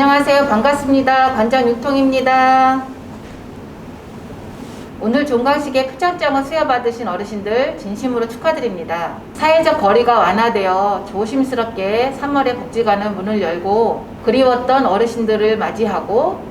안녕하세요. 반갑습니다. 관장 육통입니다. 오늘 종강식에 표창장을 수여받으신 어르신들 진심으로 축하드립니다. 사회적 거리가 완화되어 조심스럽게 3월에 복지관은 문을 열고 그리웠던 어르신들을 맞이하고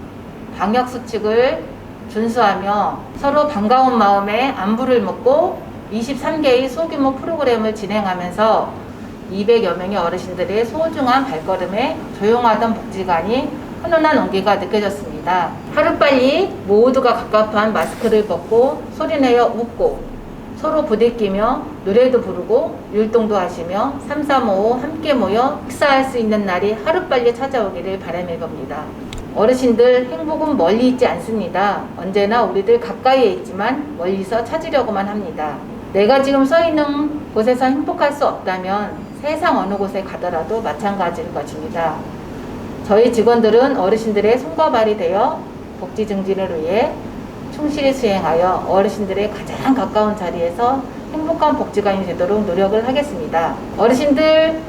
방역수칙을 준수하며 서로 반가운 마음에 안부를 묻고 23개의 소규모 프로그램을 진행하면서 200여 명의 어르신들의 소중한 발걸음에 조용하던 복지관이 훈훈한 온기가 느껴졌습니다. 하루빨리 모두가 갑갑한 마스크를 벗고 소리내어 웃고 서로 부대끼며 노래도 부르고 율동도 하시며 335 함께 모여 식사할 수 있는 날이 하루빨리 찾아오기를 바람해 봅니다. 어르신들 행복은 멀리 있지 않습니다. 언제나 우리들 가까이에 있지만 멀리서 찾으려고만 합니다. 내가 지금 서 있는 곳에서 행복할 수 없다면 세상 어느 곳에 가더라도 마찬가지일 것입니다. 저희 직원들은 어르신들의 손과 발이 되어 복지 증진을 위해 충실히 수행하여 어르신들의 가장 가까운 자리에서 행복한 복지관이 되도록 노력을 하겠습니다. 어르신들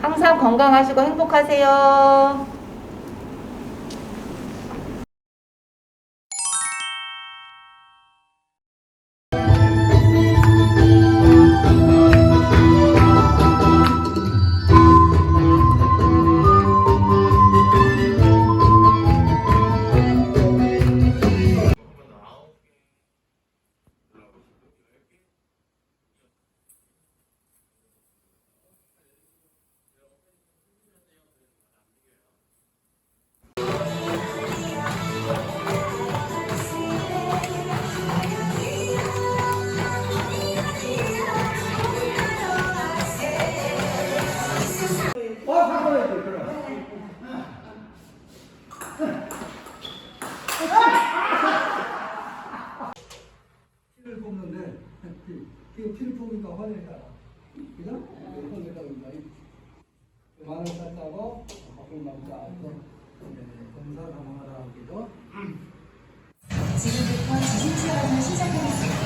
항상 건강하시고 행복하세요. 피를 뽑는데 피, 피, 피를 뽑으니까 화내잖아. 그죠? 화내다 보니까 만원 땄다고 바쁜 남자 알고 검사 당하라 하기도 지금부터 지진 체험을 시작하겠습니다.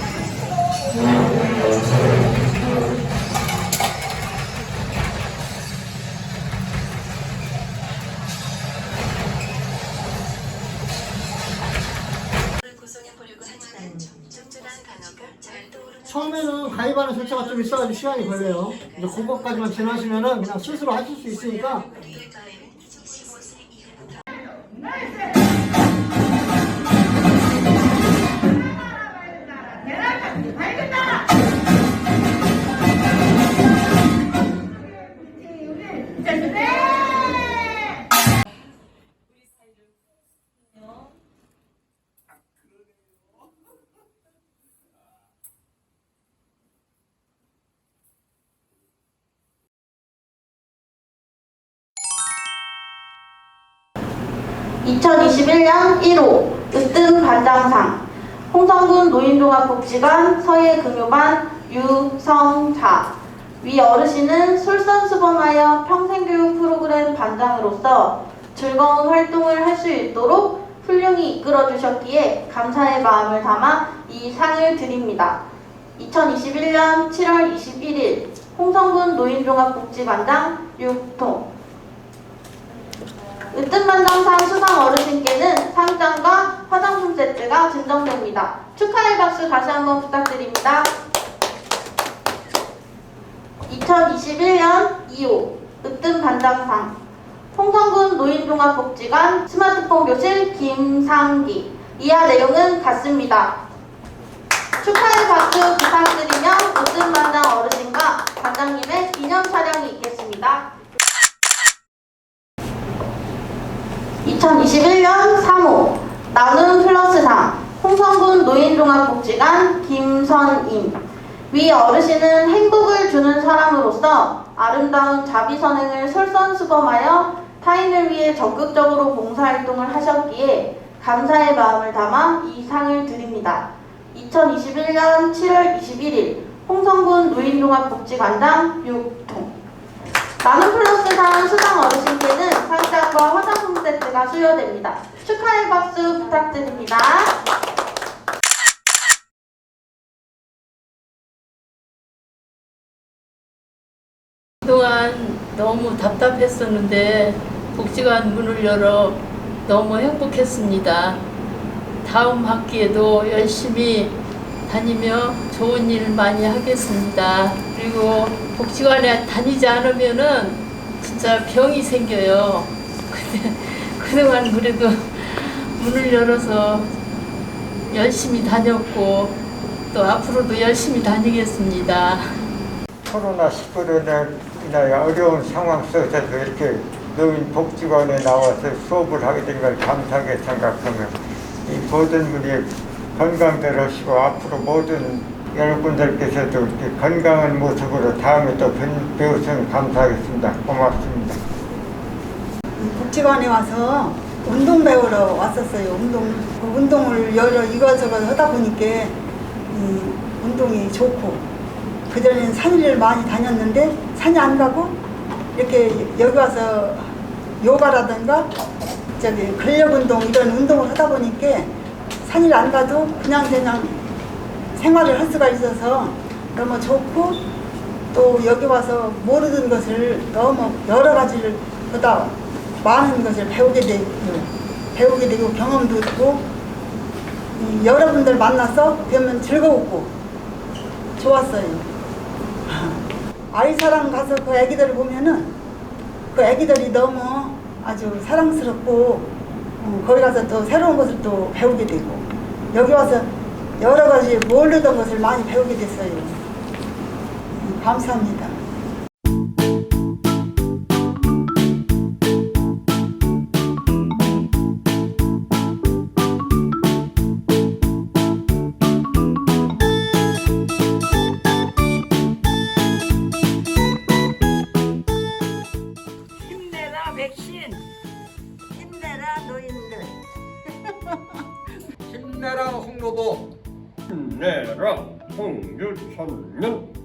처음에는 가입하는 절차가 좀 있어가지고 시간이 걸려요. 이제 그것까지만 지나시면은 그냥 스스로 하실 수 있으니까 (2021년 1호) 으뜸 반장상. 홍성군 노인종합복지관 서예금요반 유성자. 위 어르신은 솔선수범하여 평생교육 프로그램 반장으로서 즐거운 활동을 할 수 있도록 훌륭히 이끌어 주셨기에 감사의 마음을 담아 이 상을 드립니다. 2021년 7월 21일 홍성군 노인종합복지관장 육통 으뜸반장상 수상 어르신께는 상장과 화장품 세트가 증정됩니다. 축하의 박수 다시 한번 부탁드립니다. 2021년 2호 으뜸반장상 홍성군 노인종합복지관 스마트폰 교실 김상기 이하 내용은 같습니다. 축하의 박수 부탁드리며 으뜸반장 어르신과 반장님의 기념 촬영이 있겠습니다. 2021년 3호. 나눔 플러스상 홍성군 노인종합복지관 김선임. 위 어르신은 행복을 주는 사람으로서 아름다운 자비선행을 솔선수범하여 타인을 위해 적극적으로 봉사활동을 하셨기에 감사의 마음을 담아 이 상을 드립니다. 2021년 7월 21일 홍성군 노인종합복지관장 6통 나눔 플러스상 수상 어르신께는 상장과 화장품 세트가 수여됩니다. 축하의 박수 부탁드립니다. 그동안 너무 답답했었는데 복지관 문을 열어 너무 행복했습니다. 다음 학기에도 열심히 다니며 좋은 일 많이 하겠습니다. 그리고 복지관에 다니지 않으면은 진짜 병이 생겨요. 근데 그동안 그래도 문을 열어서 열심히 다녔고 또 앞으로도 열심히 다니겠습니다. 코로나 19로 인하여 어려운 상황 속에서도 이렇게 노인 복지관에 나와서 수업을 하게 된 걸 감사하게 생각하며 이 모든 분이 건강들 하시고 앞으로 모든 여러분들께서도 이렇게 건강한 모습으로 다음에 또 뵌- 배우시면 감사하겠습니다. 고맙습니다. 복지관에 와서 운동 배우러 왔었어요. 운동 그 운동을 여러 이것저것 하다 보니까 이 운동이 좋고 그 전에는 산을 많이 다녔는데 산이 안 가고 이렇게 여기 와서 요가라든가 저기 근력 운동 이런 운동을 하다 보니까 산을 안 가도 그냥 그냥 생활을 할 수가 있어서 너무 좋고 또 여기 와서 모르는 것을 너무 여러 가지를 보다 많은 것을 배우게 되고 배우게 되고 경험도 있고 이 여러분들 만나서 그러면 즐거웠고 좋았어요. 아이사랑 가서 그 애기들을 보면은 그 애기들이 너무 아주 사랑스럽고 어, 거기 가서 또 새로운 것을 또 배우게 되고 여기 와서 여러 가지 모르던 것을 많이 배우게 됐어요. 음, 감사합니다. 홍로보. 힘내라 홍유천년